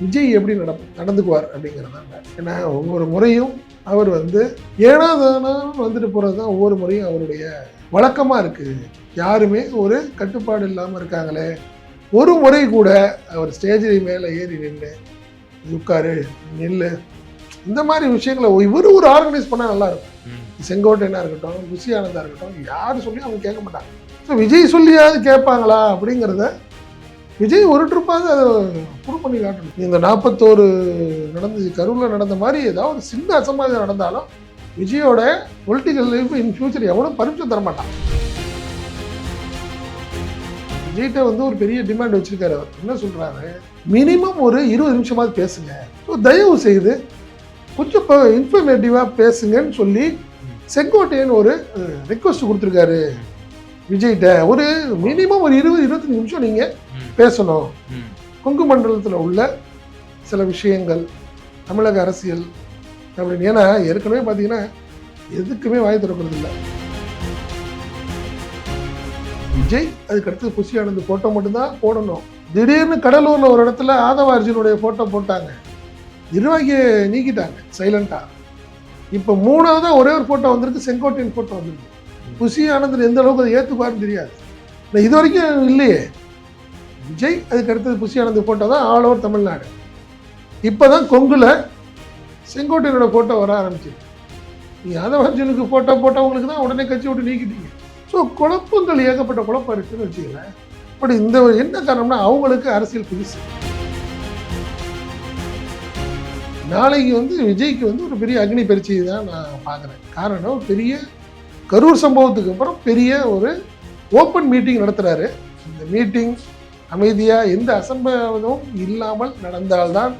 விஜய் எப்படி நட நடந்துக்குவார் அப்படிங்கிறதாங்க ஏன்னா ஒவ்வொரு முறையும் அவர் வந்து ஏனாதானா வந்துட்டு போகிறது தான் ஒவ்வொரு முறையும் அவருடைய வழக்கமாக இருக்குது யாருமே ஒரு கட்டுப்பாடு இல்லாமல் இருக்காங்களே. ஒரு முறை கூட அவர் ஸ்டேஜில் மேலே ஏறி நின்று உட்காரு நில்லு. இந்த மாதிரி விஷயங்களை இவர் ஒரு ஆர்கனைஸ் பண்ணால் நல்லா இருக்கும். ம். செங்கோட்டையனா இருக்கட்டும் ருசி ஆனந்தா இருக்கட்டும் யார் சொல்லி அவங்க கேட்க மாட்டாங்க. ஸோ விஜய் சொல்லியாவது கேட்பாங்களா? அப்படிங்கிறத விஜய் ஒரு ட்ரிப்பாவது அதை ப்ரூவ் பண்ணி காட்டணும். இந்த நாற்பத்தோரு நடந்து கரூரில் நடந்த மாதிரி ஏதாவது ஒரு சின்ன அசம்பாவிதம் நடந்தாலும் விஜயோட பொலிட்டிக்கல் லைஃப் இன் ஃபியூச்சர் எவனும் பர்மிஷன் தரமாட்டான் விஜய்கிட்ட வந்து ஒரு பெரிய டிமாண்ட் வச்சிருக்காரு அவர். என்ன சொல்கிறாரு மினிமம் ஒரு இருபது நிமிஷமாவது பேசுங்க. ஸோ தயவு செய்து கொஞ்சம் இப்போ இன்ஃபர்மேட்டிவாக பேசுங்கன்னு சொல்லி செங்கோட்டையன் ஒரு ரெக்வஸ்ட் கொடுத்துருக்காரு. விஜய்கிட்ட ஒரு மினிமம் ஒரு இருபது இருபத்தஞ்சு நிமிஷம் நீங்கள் பேசணும். கொங்கு மண்டலத்தில் உள்ள சில விஷயங்கள் தமிழக அரசியல் அப்படின்னு. ஏன்னா ஏற்கனவே பார்த்தீங்கன்னா எதுக்குமே வாய் திறக்கிறது இல்லை. விஜய் அதுக்கு அடுத்து புஷி ஆனந்த் ஃபோட்டோ மட்டும்தான் போடணும். திடீர்னு கடலூரில் ஒரு இடத்துல ஆதவ அர்ஜுனுடைய ஃபோட்டோ போட்டாங்க. நிர்வாகியை நீக்கிட்டாங்க சைலண்டா இப்போ மூணாவதா ஒரே ஒரு ஃபோட்டோ வந்திருக்கு செங்கோட்டையன் ஃபோட்டோ வந்திருக்கு. புஷி ஆனந்த் எந்த அளவுக்கு அதை ஏற்றுப்பாருன்னு தெரியாது. இது வரைக்கும் இல்லையே. விஜய் அதுக்கு அடுத்தது புஷி ஆனந்த் ஃபோட்டோ தான் ஆல் ஓவர் தமிழ்நாடு. இப்போ தான் கொங்கில் செங்கோட்டையனோட ஃபோட்டோ வர ஆரம்பிச்சிருக்கு நீ யாதவ அர்ஜுனுக்கு ஃபோட்டோ போட்டவங்களுக்கு தான் உடனே கட்சி விட்டு நீக்கிட்டீங்க. ஸோ குழப்பங்கள் ஏகப்பட்ட குழப்பம் இருக்குதுன்னு வச்சுக்கலேன் பட் இந்த என்ன காரணம்னா அவங்களுக்கு அரசியல் புதுசு. நாளைக்கு வந்து விஜய்க்கு வந்து ஒரு பெரிய அக்னி பரிச்சை தான் நான் பார்க்குறேன். காரணம் பெரிய கரூர் சம்பவத்துக்கு அப்புறம் பெரிய ஒரு ஓப்பன் மீட்டிங் நடத்துகிறாரு இந்த மீட்டிங் அமைதியாக எந்த அசம்பாவிதமும் இல்லாமல் நடந்தால்தான்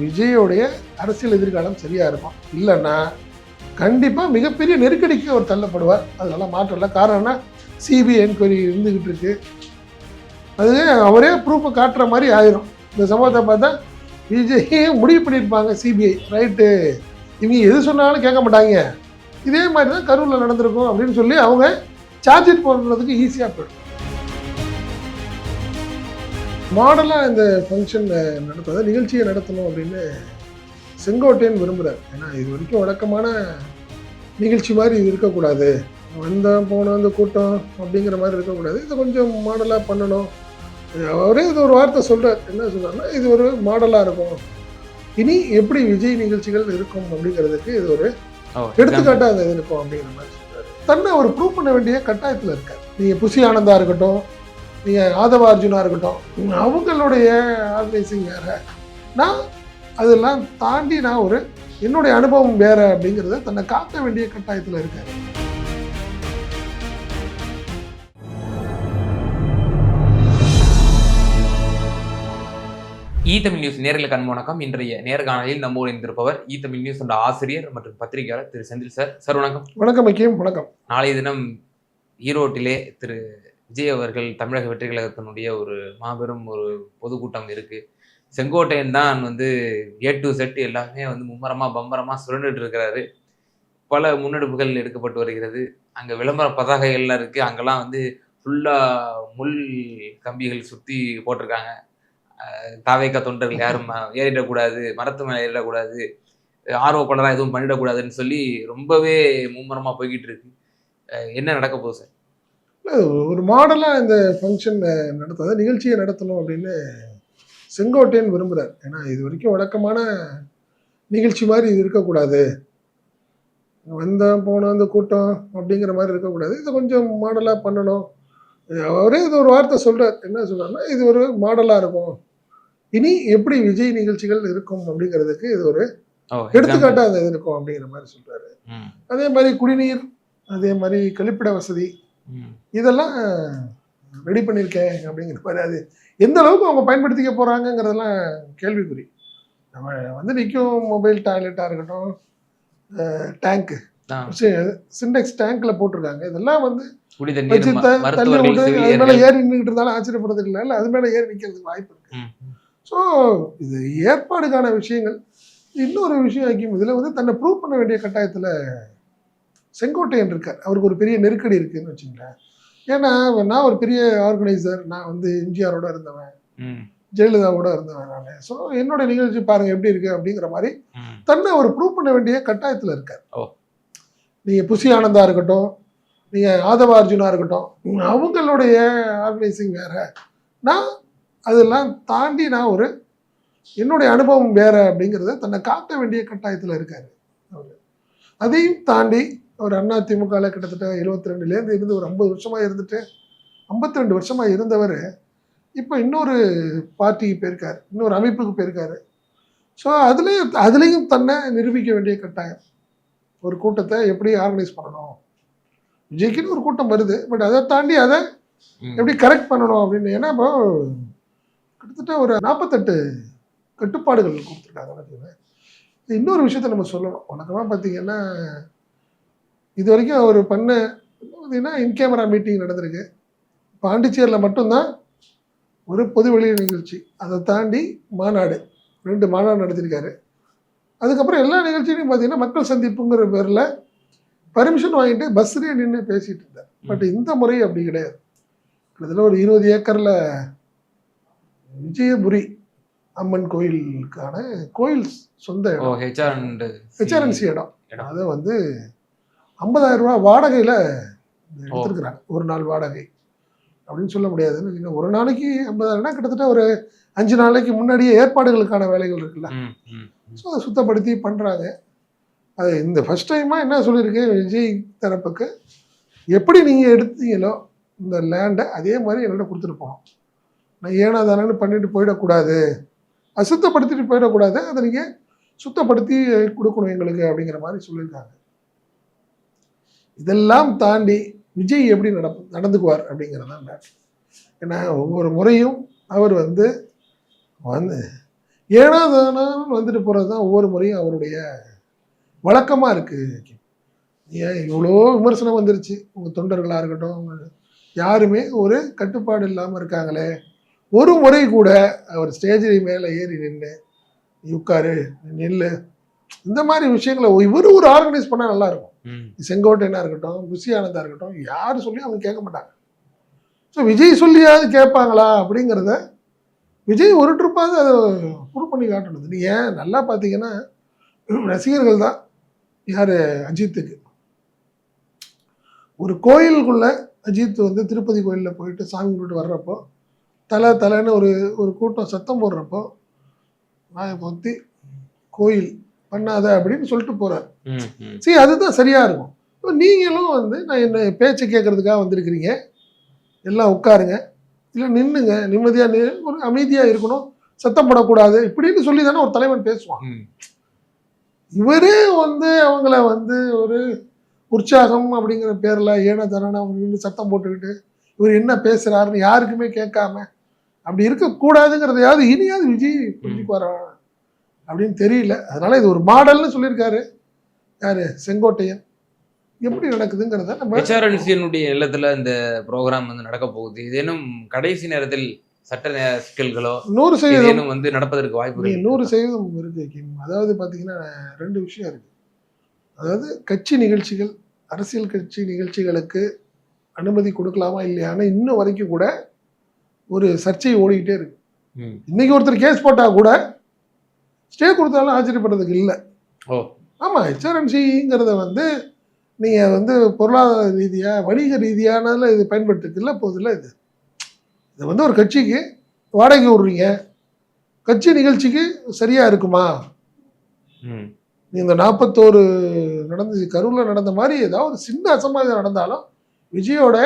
விஜயோடைய அரசியல் எதிர்காலம் சரியாக இருக்கும். இல்லைன்னா கண்டிப்பாக மிகப்பெரிய நெருக்கடிக்கு அவர் தள்ளப்படுவார். அதெல்லாம் மாற்றம் இல்லை. காரணம்னா சிபிஐ என்கொயரி இருந்துக்கிட்டு இருக்கு. அது அவரே ப்ரூஃபை காட்டுற மாதிரி ஆயிரும். இந்த சம்பவத்தை பார்த்தா விஜய் முடிவு பண்ணியிருப்பாங்க சிபிஐ ரைட்டு இவங்க எது சொன்னாலும் கேட்க மாட்டாங்க. இதே மாதிரி தான் கரூரில் நடந்திருக்கும் அப்படின்னு சொல்லி அவங்க சார்ஜ் ஷீட் போடுறதுக்கு ஈஸியாக போயிடும். மாடலாக இந்த ஃபங்க்ஷன் நடத்துறத நிகழ்ச்சியை நடத்தணும் அப்படின்னு செங்கோட்டையன் விரும்புகிறார் ஏன்னா இது வரைக்கும் வழக்கமான நிகழ்ச்சி மாதிரி இது இருக்கக்கூடாது. வந்தோம் போனோம் அந்த கூட்டம் அப்படிங்கிற மாதிரி இருக்கக்கூடாது. இதை கொஞ்சம் மாடலாக பண்ணணும். அவரே இது ஒரு வார்த்தை சொல்கிறார் என்ன சொல்றாருன்னா இது ஒரு மாடலாக இருக்கும். இனி எப்படி விஜய் நிகழ்ச்சிகள் இருக்கும் அப்படிங்கிறதுக்கு இது ஒரு எடுத்துக்காட்டாக அது இருக்கும் அப்படிங்கிற மாதிரி சொல்றாரு. தன்னை அவர் ப்ரூவ் பண்ண வேண்டிய கட்டாயத்தில் இருக்கார். நீங்கள் புஷி ஆனந்தா இருக்கட்டும் நீங்கள் ஆதவ அர்ஜுனா இருக்கட்டும் அவங்களுடைய ஆர்கனைசிங் வேற. நான் அதெல்லாம் தாண்டி நான் ஒரு என்னுடைய அனுபவம் வேற அப்படிங்கிறத தன்னை காட்ட வேண்டிய கட்டாயத்தில் இருக்காரு ஈ தமிழ் நியூஸ் நேரில் கண் வணக்கம். இன்றைய நேர்காணலில் நம்ம இணைந்திருப்பவர் ஈ தமிழ் நியூஸ் என்ற ஆசிரியர் மற்றும் பத்திரிகையாளர் திரு செந்தில் சார். சார் வணக்கம். வணக்கம் ஐக்கியம். வணக்கம். நாளைய தினம் ஈரோட்டிலே திரு விஜய் அவர்கள் தமிழக வெற்றி கழகத்தினுடைய ஒரு மாபெரும் ஒரு பொதுக்கூட்டம் இருக்குது செங்கோட்டையன் தான் வந்து ஏ டு செட் எல்லாமே வந்து மும்மரமாக பம்பரமாக சுரண்டுட்டு இருக்கிறாரு. பல முன்னெடுப்புகள் எடுக்கப்பட்டு வருகிறது. அங்கே விளம்பர பதாகைகள்லாம் இருக்குது அங்கெல்லாம் வந்து ஃபுல்லாக முள் கம்பிகள் சுற்றி போட்டிருக்காங்க. தாவேக்கா தொண்டர்கள் யாரும் ம- ஏறிடக்கூடாது மரத்து மேலே ஏறிடக்கூடாது ஆர்வப்படலாம் எதுவும் பண்ணிடக்கூடாதுன்னு சொல்லி ரொம்பவே மும்முரமாக போய்கிட்டு இருக்கு. என்ன நடக்க போகுது சார்? ஒரு மாடலாக இந்த ஃபங்க்ஷன் நடத்தாத நிகழ்ச்சியை நடத்தணும் அப்படின்னு செங்கோட்டையன் விரும்புகிறார் ஏன்னா இது வரைக்கும் வழக்கமான நிகழ்ச்சி மாதிரி இது இருக்கக்கூடாது. வந்தோம் போனோம் அந்த கூட்டம் அப்படிங்கிற மாதிரி இருக்கக்கூடாது. இதை கொஞ்சம் மாடலாக பண்ணணும். அவரே இது ஒரு வார்த்தை சொல்கிறார் என்ன சொல்கிறாருன்னா இது ஒரு மாடலாக இருக்கும். இனி எப்படி விஜய் நிகழ்ச்சிகள் இருக்கும் அப்படிங்கிறதுக்கு இது ஒரு எடுத்துக்காட்டாக அது இருக்கும் அப்படிங்கிற மாதிரி சொல்கிறாரு அதே மாதிரி குடிநீர் அதே மாதிரி கழிப்பிட வசதி இதெல்லாம் ரெடி பண்ணியிருக்கேன் அப்படிங்கிற மாதிரி அது எந்த அளவுக்கு அவங்க பயன்படுத்திக்க போகிறாங்கங்கிறதெல்லாம் கேள்விக்குறி. நம்ம வந்து நிற்கும் மொபைல் டாய்லெட்டாக இருக்கட்டும் டேங்க்கு ஆ, சிண்டெக்ஸ் டேங்க்கில் போட்டிருக்காங்க. இதெல்லாம் வந்து வச்சு தள்ளி விட்டு அது மேலே ஏறி நின்றுட்டு இருந்தாலும் ஆச்சரியப்படுறதுக்கு இல்லை. அது மேலே ஏறி நிற்கிறதுக்கு வாய்ப்பு இருக்கு. ஸோ இது ஏற்பாடுக்கான விஷயங்கள். இன்னொரு விஷயம் ஆக்கியும் இதில் வந்து தன்னை ப்ரூவ் பண்ண வேண்டிய கட்டாயத்தில் செங்கோட்டையன் இருக்கார். அவருக்கு ஒரு பெரிய நெருக்கடி இருக்குன்னு வச்சுங்களேன். ஏன்னா நான் ஒரு பெரிய ஆர்கனைசர் நான் வந்து எம்ஜிஆரோட இருந்தவன் ஜெயலலிதாவோட இருந்தேன் நான். ஸோ என்னோட நிகழ்ச்சி பாருங்க எப்படி இருக்கு அப்படிங்கிற மாதிரி. தன்னை அவர் ப்ரூவ் பண்ண வேண்டிய கட்டாயத்தில் இருக்கார். ஓ. நீங்க புசி ஆனந்தா இருக்கட்டும் நீங்க ஆதவ அர்ஜுனா இருக்கட்டும் அவங்களுடைய ஆர்கனைசிங் வேற. நான் அதெல்லாம் தாண்டி நான் ஒரு என்னுடைய அனுபவம் வேற அப்படிங்கிறத தன்னை காட்ட வேண்டிய கட்டாயத்தில் இருக்காரு அவர். அதையும் தாண்டி அவர் அண்ணா திமுகவில் கிட்டத்தட்ட இருபத்தி ரெண்டுலேருந்து இருந்து ஒரு ஐம்பது வருஷமா இருந்துட்டு ஐம்பத்தி ரெண்டு வருஷமா இருந்தவர் இப்போ இன்னொரு பார்ட்டிக்கு போயிருக்காரு இன்னொரு அமைப்புக்கு போயிருக்காரு ஸோ அதுலேயும் அதுலேயும் தன்னை நிரூபிக்க வேண்டிய கட்டாயம் ஒரு கூட்டத்தை எப்படி ஆர்கனைஸ் பண்ணணும் விஜய்க்குன்னு ஒரு கூட்டம் வருது பட் அதை தாண்டி அதை. எப்படி கரெக்ட் பண்ணணும் அப்படின்னு ஏன்னா இப்போ கிட்டத்தட்ட ஒரு நாற்பத்தெட்டு கட்டுப்பாடுகள் கொடுத்துருக்காங்க. இன்னொரு விஷயத்த நம்ம சொல்லணும் வழக்கமாக பார்த்தீங்கன்னா இது வரைக்கும் அவர் பண்ண பார்த்தீங்கன்னா இன் கேமரா மீட்டிங் நடந்திருக்கு. பாண்டிச்சேரியில் மட்டும்தான் ஒரு பொது வெளி நிகழ்ச்சி. அதை தாண்டி மாநாடு. ரெண்டு மாநாடு நடத்திருக்காரு. அதுக்கப்புறம் எல்லா நிகழ்ச்சியிலையும் பார்த்தீங்கன்னா மக்கள் சந்திப்புங்கிற பேரில் பர்மிஷன் வாங்கிட்டு பஸ்லேயே நின்று பேசிட்டு இருந்தார். பட் இந்த முறை அப்படி கிடையாது. கிட்டத்தட்ட ஒரு இருபது ஏக்கரில் விஜயபுரி அம்மன் கோயிலுக்கான கோயில் சொந்த இடம். ஹெச்ஆர்என்சி இடம். அதை வந்து ஐம்பதாயிரம் ரூபாய் வாடகையில் எடுத்துருக்குறாங்க ஒரு நாள் வாடகை. அப்படின்னு சொல்ல முடியாதுன்னு. ஒரு நாளைக்கு ஐம்பதாயிரம்னா கிட்டத்தட்ட ஒரு அஞ்சு நாளைக்கு முன்னாடியே ஏற்பாடுகளுக்கான வேலைகள் இருக்குல்ல. ஸோ அதை சுத்தப்படுத்தி பண்ணுறாங்க அது இந்த ஃபர்ஸ்ட் டைமாக என்ன சொல்லியிருக்கு விஜய் தரப்புக்கு? எப்படி நீங்கள் எடுத்தீங்களோ இந்த லேண்டை அதே மாதிரி என்கிட்ட கொடுத்துட்டு போகணும். நான் ஏனா தானேன்னு பண்ணிட்டு போயிடக்கூடாது. அசுத்தப்படுத்திட்டு போயிடக்கூடாது. அதை நீங்கள் சுத்தப்படுத்தி கொடுக்கணும் எங்களுக்கு அப்படிங்கிற மாதிரி சொல்லியிருக்காங்க. இதெல்லாம் தாண்டி விஜய் எப்படி நட நடந்துக்குவார் அப்படிங்கிறது தான் மேட்ரு ஏன்னா ஒவ்வொரு முறையும் அவர் வந்து வந்து ஏனா தானான்னு வந்துட்டு போகிறது தான் ஒவ்வொரு முறையும் அவருடைய வழக்கமாக இருக்குது ஏன் இவ்வளோ விமர்சனம் வந்துருச்சு? உங்கள் தொண்டர்களாக இருக்கட்டும் யாருமே ஒரு கட்டுப்பாடு இல்லாமல் இருக்காங்களே. ஒரு முறை கூட அவர் ஸ்டேஜில் மேலே ஏறி நின்று உட்காரு நில்லு இந்த மாதிரி விஷயங்களை இவர் ஒரு ஆர்கனைஸ் பண்ணால் நல்லா இருக்கும். செங்கோட்டையனா இருக்கட்டும் புசி ஆனந்தா இருக்கட்டும் யார் சொல்லி அவங்க கேட்க மாட்டாங்க. ஸோ விஜய் சொல்லியாவது கேட்பாங்களா அப்படிங்கிறத விஜய் ஒரு ட்ரிப்பாவது அதை ப்ரூவ் பண்ணி காட்டணும். நீ ஏன் நல்லா பார்த்தீங்கன்னா ரசிகர்கள் தான் யார்? அஜித்துக்கு. ஒரு கோயிலுக்குள்ள அஜித் வந்து திருப்பதி கோயிலில் போயிட்டு சாமி கும்பிட்டு வர்றப்போ தலை தலைன்னு ஒரு ஒரு கூட்டம் சத்தம் போடுறப்போ வாயை பொத்தி கோயில் பண்ணாத அப்படின்னு சொல்லிட்டு ம். சரி அதுதான் சரியா இருக்கும். இப்போ நீங்களும் வந்து நான் என்ன பேச்சை கேட்கறதுக்காக வந்திருக்கிறீங்க. எல்லாம் உட்காருங்க. இல்லை நின்னுங்க நிம்மதியாக ஒரு அமைதியாக இருக்கணும். சத்தம் போடக்கூடாது இப்படின்னு சொல்லி தானே ஒரு தலைவன் பேசுவான். இவரே வந்து அவங்கள வந்து ஒரு உற்சாகம் அப்படிங்கிற பேரில் ஏன தரான அவங்க சத்தம் போட்டுக்கிட்டு இவர் என்ன பேசுறாருன்னு யாருக்குமே கேட்காம அப்படி இருக்கக்கூடாதுங்கிறதையாவது இனியாவது விஜய் புரிஞ்சுக்குவாரா? அப்படின்னு தெரியல. அதனால இது ஒரு மாடல்னு சொல்லியிருக்காரு. யாரு? செங்கோட்டையன். எப்படி நடக்குதுங்கிறத நம்ம ஹெச்ஆர்என்சியினுடைய இல்லத்துல இந்த ப்ரோக்ராம் வந்து நடக்க போகுது. ஏதேனும் கடைசி நேரத்தில் சட்ட சிக்கல்களோ நூறு சதவீதம் வந்து நடப்பதற்கு நீ வாய்ப்புகள் நூறு சதவீதம் இருக்கு அதாவது பார்த்தீங்கன்னா ரெண்டு விஷயம் இருக்கு. அதாவது கட்சி நிகழ்ச்சிகள் அரசியல் கட்சி நிகழ்ச்சிகளுக்கு அனுமதி கொடுக்கலாமா இல்லையான்னு இன்னும் வரைக்கும் கூட ஒரு சர்ச்சை ஓடிக்கிட்டே இருக்கு. ம். இன்னைக்கு ஒருத்தர் கேஸ் போட்டா கூட ஸ்டே கொடுத்தாலும் ஆச்சரியப்படுறதுக்கு இல்லை. ஓ. ஆமாம் ஹெச்ஆர்என்சிங்கிறத வந்து நீங்கள் வந்து பொருளாதார ரீதியாக வணிக ரீதியானதில் இது பயன்படுத்துறது இல்லை போதில்ல இது. இது வந்து ஒரு கட்சிக்கு வாடகை விடுறீங்க. கட்சி நிகழ்ச்சிக்கு சரியாக இருக்குமா? இந்த நாற்பத்தோரு நடந்து கரூரில் நடந்த மாதிரி ஏதாவது ஒரு சின்ன அசம்பாவிதம் நடந்தாலும் விஜயோட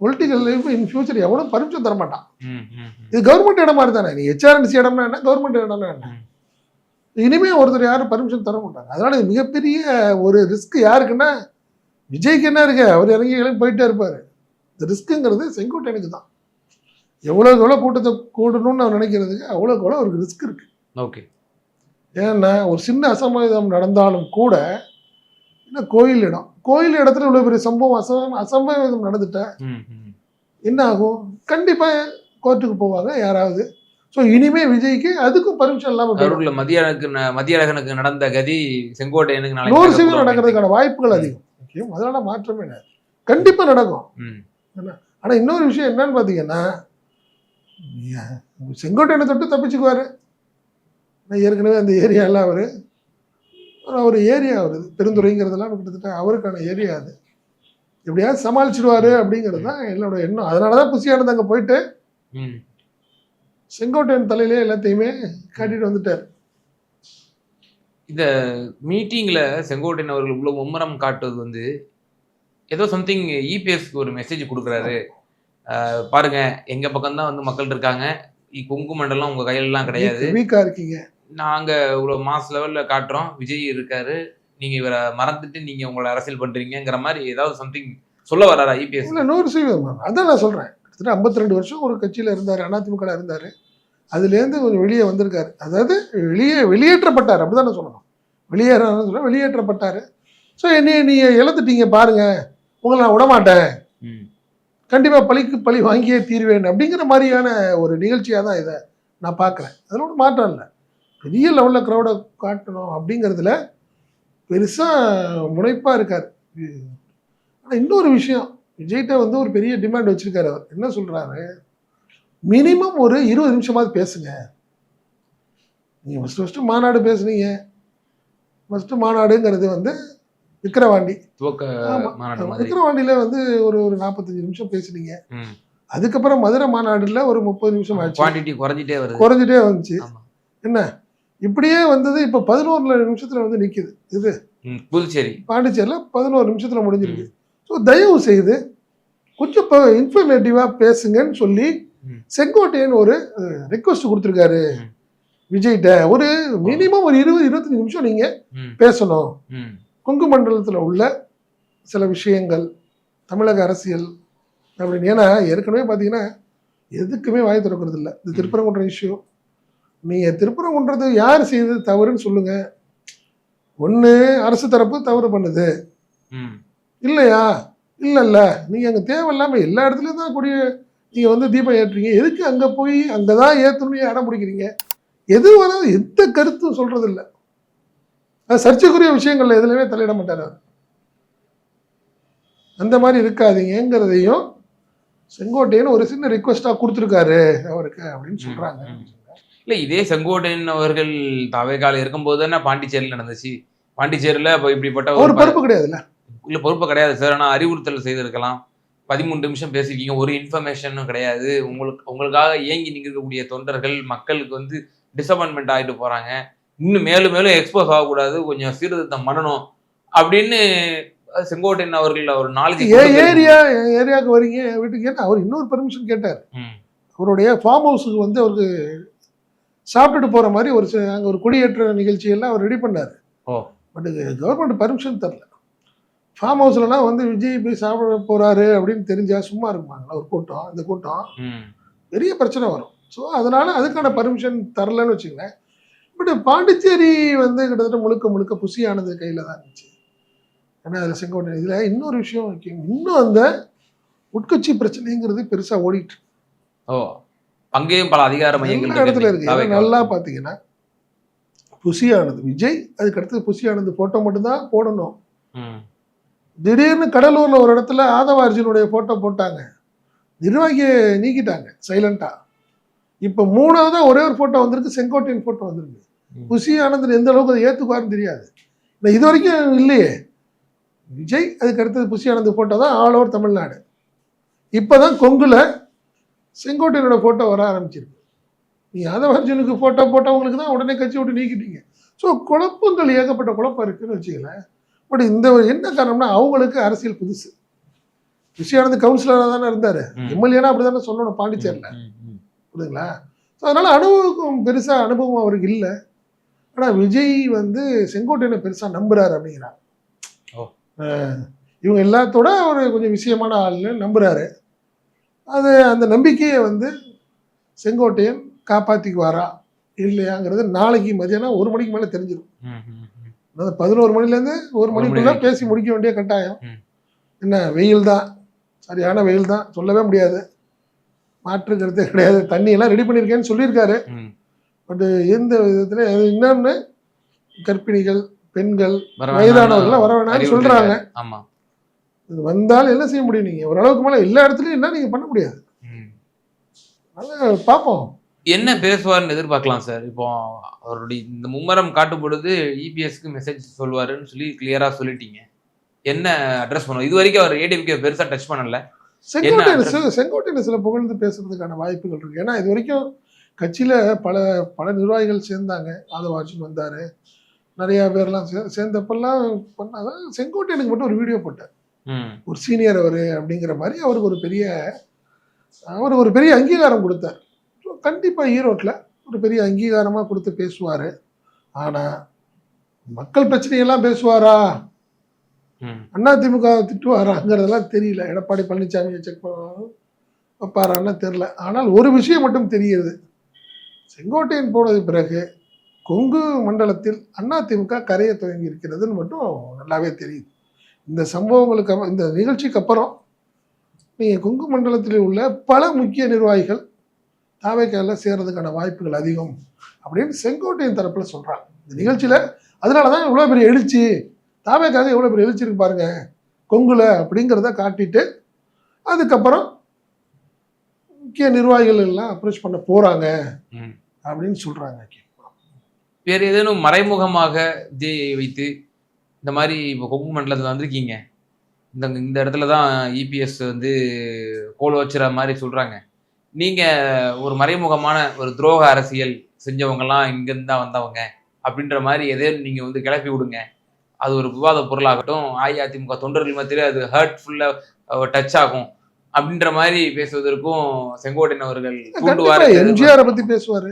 பொலிட்டிக்கல் லைஃப் இன் ஃபியூச்சர் எவனும் பர்மிஷன் தர மாட்டான் ம், ம், ம். இது கவர்மெண்ட் இடம் மாதிரி தானே? நீ ஹெச்ஆர்என்சி இடம்னா என்ன? கவர்மெண்ட் இடம்னா என்ன. இனிமே ஒருத்தர் யாரும் பர்மிஷன் தர மாட்டாங்க. அதனால இது மிகப்பெரிய ஒரு ரிஸ்க் யாருக்குன்னா விஜய்க்கு என்ன இருக்கு? அவர் இறங்கி இறங்கி போயிட்டே இருப்பாரு. இந்த ரிஸ்க்குங்கிறது செங்கோட்டையனுக்கு தான். எவ்வளோக்கு எவ்வளோ கூட்டத்தை கூடணும்னு அவர் நினைக்கிறதுக்கு அவ்வளோக்கு எவ்வளோ அவருக்கு ரிஸ்க் இருக்கு. ஓகே. ஏன்னா ஒரு சின்ன அசம்பாவிதம் நடந்தாலும் கூட என்ன கோயில் இடம். கோயில் இடத்துல இவ்வளோ பெரிய சம்பவம் அசம் அசம்பாவிதம் நடந்துட்டா. என்ன ஆகும்? கண்டிப்பாக கோர்ட்டுக்கு போவாங்க யாராவது. ஸோ இனிமே விஜய்க்கு அதுக்கும் பர்மிஷன் இல்லாமல் கரூர்ல மதியழகு மதியழகனுக்கு நடந்த கதி செங்கோட்டையனுக்கு நூறு சதவீதம். நடக்கிறதுக்கான வாய்ப்புகள் அதிகம். முக்கியம் அதனால மாற்றமே இல்லை. கண்டிப்பாக நடக்கும். ஆனால் இன்னொரு விஷயம் என்னன்னு பார்த்தீங்கன்னா செங்கோட்டையனை தொட்டு தப்பிச்சுக்குவாரு. ஏற்கனவே அந்த ஏரியாவில் அவர் அவர் ஏரியா அவர் பெருந்துறைங்கிறதெல்லாம் கிட்டத்தட்ட அவருக்கான ஏரியா அது. எப்படியாவது சமாளிச்சிடுவாரு அப்படிங்கிறது தான் என்னோட எண்ணம். அதனால தான் புசியானது அங்கே போயிட்டு ம். செங்கோட்டையன் தலையிலே எல்லாத்தையுமே காட்டிட்டு வந்துட்டார். இந்த மீட்டிங்ல செங்கோட்டையன் அவர்கள் இவ்வளவு மும்முரம் காட்டுவது வந்து ஏதோ சம்திங் இபிஎஸ்க்கு ஒரு மெசேஜ் கொடுக்குறாரு. பாருங்க எங்க பக்கம் தான் வந்து மக்கள் இருக்காங்க. இ- கொங்கு மண்டலம் உங்க கையிலலாம் கிடையாது. வீக்கா இருக்கீங்க. நாங்க இவ்வளவு மாஸ் லெவல்ல காட்டுறோம். விஜய் இருக்காரு. நீங்க இவரை மறந்துட்டு நீங்க உங்களை அரசியல் பண்றீங்கங்கிற மாதிரி ஏதாவது சம்திங் சொல்ல வர்றாரா இபிஎஸ் இல்லை நூறு சதவீதம் அதான் நான் சொல்கிறேன் கிட்டத்தட்ட 52 வருஷம் ஒரு கட்சியில் இருந்தார். அதிமுக இருந்தார். அதுலேருந்து கொஞ்சம் வெளியே வந்திருக்காரு. அதாவது வெளியே வெளியேற்றப்பட்டார். அப்படிதான் நான் சொல்லணும். வெளியேறான்னு சொல்ல வெளியேற்றப்பட்டார். ஸோ என்னைய நீங்கள் இழந்துட்டீங்க பாருங்க. உங்களை நான் விடமாட்டேன். கண்டிப்பாக பழிக்கு பழி வாங்கியே தீர்வேன் அப்படிங்கிற மாதிரியான ஒரு நிகழ்ச்சியாக தான் இதை நான் பார்க்குறேன். அதில் ஒன்றும் மாற்றம் இல்லை. பெரிய லெவலில் க்ரௌடை காட்டணும் அப்படிங்கிறதுல பெருசாக முனைப்பாக இருக்கார். ஆனால் இன்னொரு விஷயம் விஜய்கிட்ட வந்து ஒரு பெரிய டிமாண்ட் வச்சிருக்காரு அவர். என்ன சொல்கிறாரு மினிமம் ஒரு இருபது நிமிஷமாவது பேசுங்க. நீங்கள் ஃபஸ்ட்டு ஃபஸ்ட்டு மாநாடு பேசுனீங்க. ஃபஸ்ட்டு மாநாடுங்கிறது வந்து விக்கிரவாண்டி. விக்கிரவாண்டியில வந்து ஒரு ஒரு நாற்பத்தஞ்சு நிமிஷம் பேசுனீங்க. அதுக்கப்புறம் மதுரை மாநாடுல ஒரு முப்பது நிமிஷம் ஆச்சு. குவான்டிட்டி குறைஞ்சிட்டே வருது. குறைஞ்சிட்டே வந்துச்சு. என்ன? இப்படியே வந்தது இப்போ பதினோரு நிமிஷத்துல வந்து நிக்குது. இது புதுச்சேரி. பாண்டிச்சேரியில் பதினோரு நிமிஷத்துல முடிஞ்சிருக்கு. ஸோ தயவு செய்து கொஞ்சம் இப்போ இன்ஃபர்மேட்டிவாக பேசுங்கன்னு சொல்லி. செங்கோட்டையன் ஒரு ரெக்வஸ்ட் கொடுத்துருக்காரு. விஜய்கிட்ட. ஒரு மினிமம் ஒரு இருபது இருபத்தஞ்சு நிமிஷம் நீங்கள் பேசணும். கொங்கு மண்டலத்தில் உள்ள சில விஷயங்கள் தமிழக அரசியல் அப்படின்னு ஏன்னா ஏற்கனவே பார்த்தீங்கன்னா எதுக்குமே வாய் திறக்கிறது இல்லை இந்த திருப்பரங்குன்றம் இஷ்யூ நீங்கள் திருப்பரங்குன்றது யார் செய்தது தவறுன்னு சொல்லுங்க. ஒன்று அரசு தரப்பு தவறு பண்ணுது. இல்லையா? இல்லை இல்லை. நீங்கள் அங்கே தேவையில்லாமல் எல்லா இடத்துலையும் தான் கூடிய நீங்கள் வந்து தீபம் ஏற்றுறீங்க. எதுக்கு அங்கே போய் அங்கே தான் ஏற்றணும் அடம் பிடிக்கிறீங்க? எது வேணாலும் எந்த கருத்தும் சொல்கிறது இல்லை அது சர்ச்சைக்குரிய விஷயங்கள்ல எதுலையுமே தலையிட மாட்டார் அந்த மாதிரி இருக்காதீங்கிறதையும் செங்கோட்டையன் ஒரு சின்ன ரிக்வஸ்டாக கொடுத்துருக்காரு அவருக்கு அப்படின்னு சொல்கிறாங்க. இல்ல இதே செங்கோட்டையன் அவர்கள் தவைக்கால இருக்கும்போது தானே பாண்டிச்சேரியில் நடந்துச்சு. பாண்டிச்சேரியில இப்போ இப்படிப்பட்ட ஒரு அவர் பொறுப்பு கிடையாதுல்ல? இல்ல பொறுப்பு கிடையாது சார் ஆனா அறிவுறுத்தல் செய்திருக்கலாம். பதிமூணு நிமிஷம் பேசிருக்கீங்க ஒரு இன்ஃபர்மேஷனும் கிடையாது. உங்களுக்கு உங்களுக்காக ஏங்கி நிற்கக்கூடிய தொண்டர்கள் மக்களுக்கு வந்து டிசப்பாயின்மெண்ட் ஆகிட்டு போறாங்க. இன்னும் மேலும் மேலும் எக்ஸ்போஸ் ஆகக்கூடாது. கொஞ்சம் சீர்திருத்தம் பண்ணணும். அப்படின்னு செங்கோட்டையன் அவர்கள் ஒரு நாளைக்கு ஏரியா என் ஏரியாவுக்கு வரீங்க வீட்டுக்கு ஏன்னா அவர் இன்னொரு பெர்மிஷன் கேட்டார். அவருடைய ஃபார்ம் ஹவுஸுக்கு வந்து அவருக்கு சாப்பிட்டுட்டு போகிற மாதிரி ஒரு அங்கே ஒரு குடியேற்ற நிகழ்ச்சியெல்லாம் அவர் ரெடி பண்ணார். பட் கவர்மெண்ட் பர்மிஷன் தரல. ஃபார்ம் ஹவுஸ்லலாம் வந்து விஜய் போய் சாப்பிட போகிறாரு அப்படின்னு தெரிஞ்சா சும்மா இருக்குமாங்களா ஒரு கூட்டம் இந்த கூட்டம். பெரிய பிரச்சனை வரும். ஸோ அதனால அதுக்கான பர்மிஷன் தரலன்னு வச்சுங்களேன் பட் பாண்டிச்சேரி வந்து கிட்டத்தட்ட முழுக்க முழுக்க புசியானது கையில் தான் இருந்துச்சு. ஏன்னா அதில் செங்கோட்டை இதில் இன்னொரு விஷயம் முக்கியம். இன்னும் அந்த உட்கட்சி பிரச்சனைங்கிறது பெருசாக ஓடிட்டு. ஓ. அங்கேயும் பல அதிகார மையங்கள் இடத்துல இருக்கு. நல்லா பார்த்தீங்கன்னா புசியானது. விஜய் அதுக்கு அடுத்து புசியானது போட்டோ மட்டும்தான் போடணும். திடீர்னு கடலூர்ல ஒரு இடத்துல ஆதவ அர்ஜுனுடைய போட்டோ போட்டாங்க. நிர்வாகியை நீக்கிட்டாங்க சைலண்டா இப்போ மூணாவதா ஒரே ஒரு போட்டோ வந்திருக்கு செங்கோட்டையன் போட்டோ வந்திருக்கு. புசி ஆனந்தன் எந்த அளவுக்கு அதை ஏத்துக்குவாருன்னு தெரியாது. இது வரைக்கும் இல்லையே. விஜய் அதுக்கு அடுத்தது புசி ஆனந்த் போட்டோ தான் ஆல் ஓவர் தமிழ்நாடு. இப்போதான் கொங்குல செங்கோட்டையனோட போட்டோ வர ஆரம்பிச்சிருக்கு. நீ யாதவ அர்ஜுனுக்கு போட்டோ போட்டவங்களுக்கு தான் உடனே கட்சி விட்டு நீக்கிட்டீங்க. ஸோ குழப்பங்கள் ஏகப்பட்ட குழப்பம் இருக்குன்னு வச்சுக்கலேன் பட் இந்த என்ன காரணம்னா அவங்களுக்கு அரசியல் புதுசு. விஷயானது கவுன்சிலராக தானே இருந்தார். எம்எல்ஏனா அப்படி தானே சொல்லணும் பாண்டிச்சேரியில். புரியுதுங்களா? ஸோ அதனால் அனுபவம் பெருசாக அனுபவம் அவருக்கு இல்லை. ஆனால் விஜய் வந்து செங்கோட்டையனை பெருசாக நம்புறாரு அப்படிங்கிறார் இவங்க எல்லாத்தோட அவர் கொஞ்சம் விஷயமான ஆள்னு நம்புறாரு. அது அந்த நம்பிக்கையை வந்து செங்கோட்டையன் காப்பாற்றிக்குவாரா இல்லையாங்கிறது நாளைக்கு மதியானம் ஒரு மணிக்கு மேலே தெரிஞ்சிடும். அதாவது பதினோரு மணிலேருந்து ஒரு ஒரு மணி. மணிக்குள்ள. பேசி முடிக்க வேண்டிய கட்டாயம். என்ன வெயில் தான். சரியான வெயில் தான். சொல்லவே முடியாது. மாற்று கருத்தே கிடையாது. தண்ணி எல்லாம் ரெடி பண்ணியிருக்கேன்னு சொல்லியிருக்காரு. ம். பட் எந்த விதத்துல இன்னொன்று கர்ப்பிணிகள் பெண்கள் வர வயதானவர்கள்லாம் வர வேணாம்னு வேணாம்னு சொல்றாங்க. ஆமா. இது வந்தால் என்ன செய்ய முடியும் நீங்க? ஓரளவுக்கு மேல எல்லா இடத்துலயும் என்ன நீங்க பண்ண முடியாது. ம். அதனால பார்ப்போம். என்ன பேசுவார்னு எதிர்பார்க்கலாம் சார். இப்போ அவருடைய இந்த மும்மரம் காட்டும் பொழுது இபிஎஸ்க்கு மெசேஜ் சொல்லுவாருன்னு சொல்லி கிளியரா சொல்லிட்டீங்க. என்ன அட்ரஸ் பண்ணுவோம் இது வரைக்கும் அவர் ஏடிஎம்கே பெருசா டச் பண்ணல. செங்கோட்டையன் address? சில செங்கோட்டையன் சில புகழ்ந்து பேசுறதுக்கான வாய்ப்புகள் இருக்கு. ஏன்னா இது வரைக்கும் கட்சியில பல பல நிர்வாகிகள் சேர்ந்தாங்க. ஆதவாச்சுன்னு வந்தாரு. நிறைய பேர்லாம் சே சேர்ந்தப்பெல்லாம் பண்ணாங்க செங்கோட்டையனுக்கு மட்டும் ஒரு வீடியோ போட்டார். ம் ஒரு சீனியர் அவர் அப்படிங்கிற மாதிரி அவருக்கு ஒரு பெரிய அவர் ஒரு பெரிய அங்கீகாரம் கொடுத்தார். கண்டிப்பாக ஈரோட்டில் ஒரு பெரிய அங்கீகாரமாக கொடுத்து பேசுவார். ஆனால் மக்கள் பிரச்சனையெல்லாம் பேசுவாரா? ம். அதிமுக திட்டுவாராங்கிறதெல்லாம் தெரியல. எடப்பாடி பழனிசாமியை செக் வைப்பாரான்னு தெரில ஆனால் ஒரு விஷயம் மட்டும் தெரியுது. செங்கோட்டையன் போனது பிறகு கொங்கு மண்டலத்தில் அதிமுக கரையை துவங்கி இருக்கிறதுன்னு மட்டும் நல்லாவே தெரியுது. இந்த சம்பவங்களுக்கு இந்த நிகழ்ச்சிக்கு அப்புறம் நீங்கள் கொங்கு மண்டலத்தில் உள்ள பல முக்கிய நிர்வாகிகள் தாவேக்கால சேர்றதுக்கான வாய்ப்புகள் அதிகம் அப்படின்னு செங்கோட்டையன் தரப்பில் சொல்கிறாங்க இந்த நிகழ்ச்சியில் அதனால தான் இவ்வளோ பெரிய எழுச்சி. தாவேக்காக எவ்வளோ பெரிய எழுச்சி இருக்கு பாருங்க. கொங்குல அப்படிங்கிறத காட்டிட்டு அதுக்கப்புறம் முக்கிய நிர்வாகிகள் எல்லாம் அப்ரோச் பண்ண போகிறாங்க அப்படின்னு சொல்கிறாங்க வேறு ஏதேனும் மறைமுகமாக விஜயை வைத்து இந்த மாதிரி இப்போ கொங்கு மண்டலத்தில் வந்திருக்கீங்க. இந்த இந்த இடத்துல தான் இபிஎஸ் வந்து கோல் வச்சுற மாதிரி சொல்கிறாங்க நீங்கள் ஒரு மறைமுகமான ஒரு துரோக அரசியல் செஞ்சவங்கலாம் இங்கேருந்து தான் வந்தவங்க அப்படின்ற மாதிரி எதையும் நீங்கள் வந்து கிளப்பி விடுங்க. அது ஒரு விவாத பொருளாகட்டும் அஇஅதிமுக தொண்டர்கள் மத்தியில் அது ஹர்ட்ஃபுல்லாக டச் ஆகும் அப்படின்ற மாதிரி பேசுவதற்கும் செங்கோட்டையன் அவர்கள் தூண்டுவார் எம்ஜிஆரை பற்றி பேசுவார்.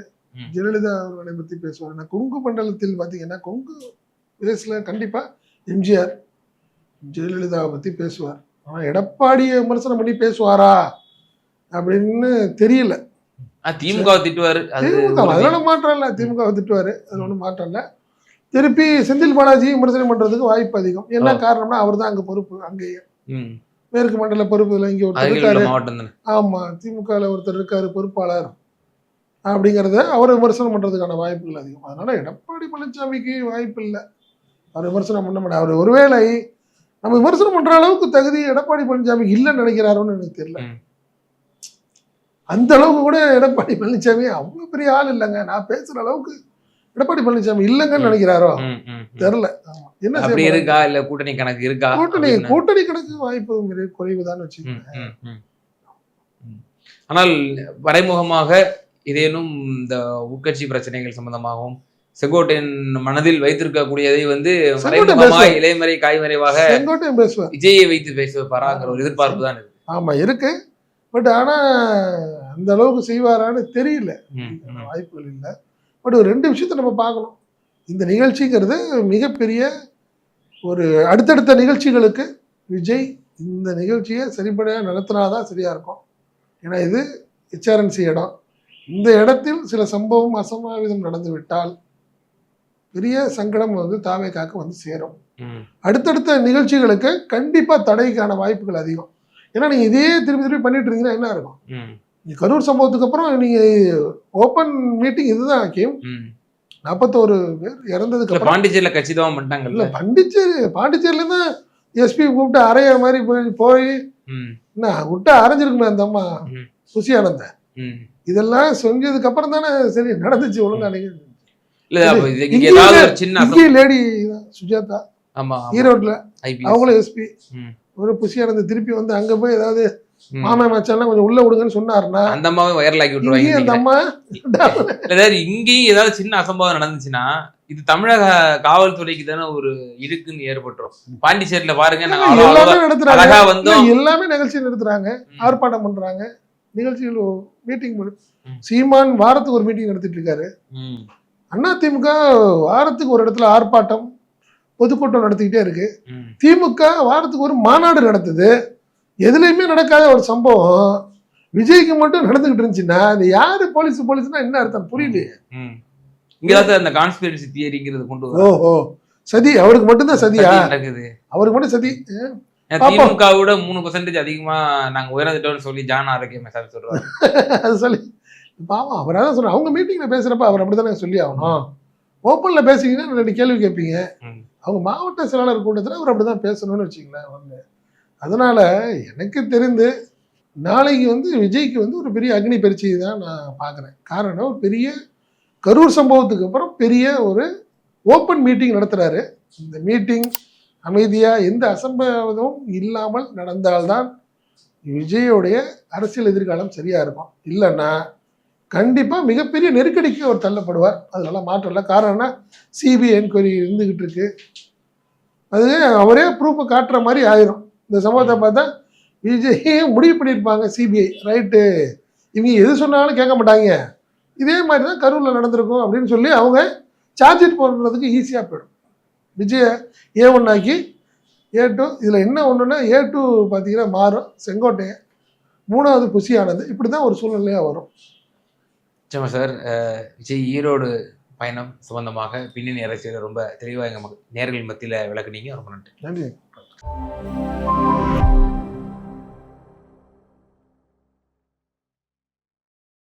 ஜெயலலிதா அவர்களை பற்றி பேசுவார். நான் கொங்கு மண்டலத்தில் பார்த்தீங்கன்னா கொங்கு பேஸில் கண்டிப்பாக எம்ஜிஆர் ஜெயலலிதாவை பற்றி பேசுவார். ஆனால் எடப்பாடியை விமர்சனம் பண்ணி பேசுவாரா? அப்படின்னு தெரியல. திமுக திட்டுவாரு. திமுக அதில் ஒன்றும் மாற்றம் இல்லை. திமுக திட்டுவார். அதில் ஒன்றும் மாற்றம் இல்லை. திருப்பி செந்தில் பாலாஜி விமர்சனம் பண்ணுறதுக்கு வாய்ப்பு அதிகம். என்ன. காரணம்னா அவர் தான் அங்கே பொறுப்பு. அங்கேயே. மேற்கு மண்டல பொறுப்புல இங்கே ஒருத்தர் இருக்காரு. ஆமாம் திமுகவில் ஒருத்தர் இருக்காரு பொறுப்பாளர். அப்படிங்கிறத அவர் விமர்சனம் பண்ணுறதுக்கான வாய்ப்புகள் அதிகம். அதனால எடப்பாடி பழனிசாமிக்கு வாய்ப்பு இல்லை. அவர் விமர்சனம் பண்ண மாட்டார் அவர் ஒருவேளை நம்ம விமர்சனம் பண்ற அளவுக்கு தகுதி எடப்பாடி பழனிசாமிக்கு இல்லைன்னு நினைக்கிறாரோன்னு எனக்கு தெரியல. அந்த அளவுக்கு கூட எடப்பாடி பழனிசாமி அவ்வளோ பெரிய ஆள் இல்லைங்க. நான் பேசுற அளவுக்கு எடப்பாடி பழனிசாமி இல்லைங்கன்னு நினைக்கிறாரோ? ஆமா. என்ன அப்படி இருக்கா? இல்ல கூட்டணி கணக்கு இருக்கா? கூட்டணி. கூட்டணி கணக்கு வாய்ப்பு மிக குறைவுதான் ம், வச்சுக்கோங்க. ஆனால் மறைமுகமாக இதேனும் இந்த உட்கட்சி பிரச்சனைகள் சம்பந்தமாகவும் செங்கோட்டையன் மனதில் வைத்திருக்கக்கூடியதை வந்து மறைமுகமாக. இலைமறை காய்மறைவாக செங்கோட்டையன் பேசுவார். விஜயை வைத்து பேசுவாராங்கிற ஒரு எதிர்பார்ப்பு தான் இருக்கு ஆமா இருக்கு. பட் ஆனா அந்த அளவுக்கு செய்வாரான்னு தெரியல. வாய்ப்புகள் இல்லை. பட் ஒரு ரெண்டு விஷயத்த நம்ம பார்க்கணும். இந்த நிகழ்ச்சிங்கிறது மிகப்பெரிய ஒரு அடுத்தடுத்த நிகழ்ச்சிகளுக்கு விஜய் இந்த நிகழ்ச்சியை சரிபடையாக நடத்தினாதான் சரியா இருக்கும். ஏன்னா இது ஹெச்ஆர்என்சி இடம். இந்த இடத்தில் சில சம்பவம் அசம்பாவிதம் நடந்து விட்டால் பெரிய சங்கடம் வந்து தாவேக்காக்கு வந்து சேரும். அடுத்தடுத்த நிகழ்ச்சிகளுக்கு கண்டிப்பா தடைக்கான வாய்ப்புகள் அதிகம் ஏன்னா நீங்க இதே திருப்பி திருப்பி பண்ணிட்டு இருந்தீங்கன்னா என்ன இருக்கும் நீங்க கரூர் சம்பவத்துக்கு அப்புறம் நீங்க ஓப்பன் மீட்டிங் இதுதான் ஆக்கியும். நாற்பத்தோரு பேர் இறந்ததுக்கு பாண்டிச்சேரியில கட்சி தான் பண்ணிட்டாங்கல்ல இல்ல பாண்டிச்சேரி பாண்டிச்சேரியில எஸ்பி கூப்பிட்டு அறைய மாதிரி போய் போய் என்ன விட்டு அரைஞ்சிருக்குமே அந்த அம்மா. குஷி ஆனந்த. இதெல்லாம் செஞ்சதுக்கு அப்புறம் தானே சரி நடந்துச்சு ஒழுங்கா நீங்க இல்ல லேடி சுஜாதா ஆமா. ஈரோட்ல. அவங்களும் எஸ்பி ஒரு புஷி ஆனந்த திருப்பி வந்து அங்க போய் ஏதாவது ம். மாமன் மச்சான்லாம் கொஞ்சம் உள்ள விடுங்கன்னு சொன்னாருன்னா அந்த அம்மாவை வைரல் ஆக்கி இங்கேயும் அந்த விட்டுருவாங்க அம்மா இங்கேயும் ஏதாவது சின்ன அசம்பாவம் நடந்துச்சுன்னா இது தமிழக காவல்துறைக்கு தானே ஒரு இடுக்குன்னு ஏற்பட்டுரும். பாண்டிச்சேரியில பாருங்க எல்லாமே நடத்துறாங்க. எல்லாமே நிகழ்ச்சி நடத்துறாங்க ஆர்ப்பாட்டம் பண்றாங்க நிகழ்ச்சிகள் மீட்டிங். சீமான் வாரத்துக்கு ஒரு மீட்டிங் நடத்திட்டு இருக்காரு. அதிமுக வாரத்துக்கு ஒரு இடத்துல ஆர்ப்பாட்டம் பொதுக்கூட்டம் நடத்திக்கிட்டே இருக்கு. திமுக வாரத்துக்கு ஒரு மாநாடு நடத்துது. எதுலையுமே நடக்காத ஒரு சம்பவம். விஜய்க்கு மட்டும் நடந்துகிட்டு இருந்துச்சுன்னா இது யாரு போலீஸ் போலீஸ்னா என்ன அர்த்தம்? புரியலையே. இங்கதான் அந்த கான்ஸ்பிரசி தியரிங்கிறது கொண்டு ஓஹோ. சதி அவருக்கு மட்டும்தான் சதியா? சதி நடக்குது. அவருக்கு மட்டும் சதி. திமுக விட மூணு பர்சன்டேஜ் அதிகமா நாங்க உயர்ந்துட்டோம்னு சொல்லி ஜான் ஆரோக்கியம் சொல்றாரு. அது சொல்லி. பாவம் அவர் அதான் சொல்றேன் அவங்க மீட்டிங்ல பேசுறப்ப அவர் அப்படித்தானே சொல்லி ஆகணும். ஓப்பன்ல பேசுறீங்கன்னா ரெண்டு கேள்வி கேட்பீங்க. அவங்க மாவட்ட செயலாளர் கூட்டத்தில் அவர் அப்படிதான் பேசணும்னு வச்சுங்களேன் ஒன்று அதனால எனக்கு தெரிந்து நாளைக்கு வந்து விஜய்க்கு வந்து ஒரு பெரிய அக்னி பரிச்சை தான் நான் பார்க்குறேன். காரணம் ஒரு பெரிய கரூர் சம்பவத்துக்கு அப்புறம் பெரிய ஒரு ஓப்பன் மீட்டிங் நடத்துகிறாரு இந்த மீட்டிங் அமைதியாக எந்த அசம்பாவிதமும் இல்லாமல் நடந்தால்தான் விஜயோடைய அரசியல் எதிர்காலம் சரியாக இருக்கும். இல்லைன்னா கண்டிப்பாக மிகப்பெரிய நெருக்கடிக்கு அவர் தள்ளப்படுவார். அதெல்லாம் மாற்றம் இல்லை. காரணம்னா சிபிஐ என்கொயரி இருந்துக்கிட்டு இருக்கு அது அவரே ப்ரூஃபை காட்டுற மாதிரி ஆயிரும். இந்த சம்பவத்தை பார்த்தா விஜய் முடிவு பண்ணியிருப்பாங்க சிபிஐ ரைட்டு இவங்க எது சொன்னாலும் கேட்க மாட்டாங்க. இதே மாதிரி தான் கரூரில் நடந்திருக்கும் அப்படின்னு சொல்லி அவங்க சார்ஜ் ஷீட் போடுறதுக்கு ஈஸியாக போயிடும். விஜய ஏ ஒன் ஆக்கி ஏ டூ இதில் என்ன ஒன்றுன்னா ஏ டூ பார்த்தீங்கன்னா மாறும். செங்கோட்டையை மூணாவது குசியானது இப்படி தான் ஒரு சூழ்நிலையாக வரும். நிச்சயமா சார். விஜய் ஈரோடு பயணம் சம்பந்தமாக பின்னணி அரசியல் ரொம்ப தெளிவாக எங்கள் நேர்கள் மத்தியில் விளக்குனீங்க. ரொம்ப நன்றி. நன்றி.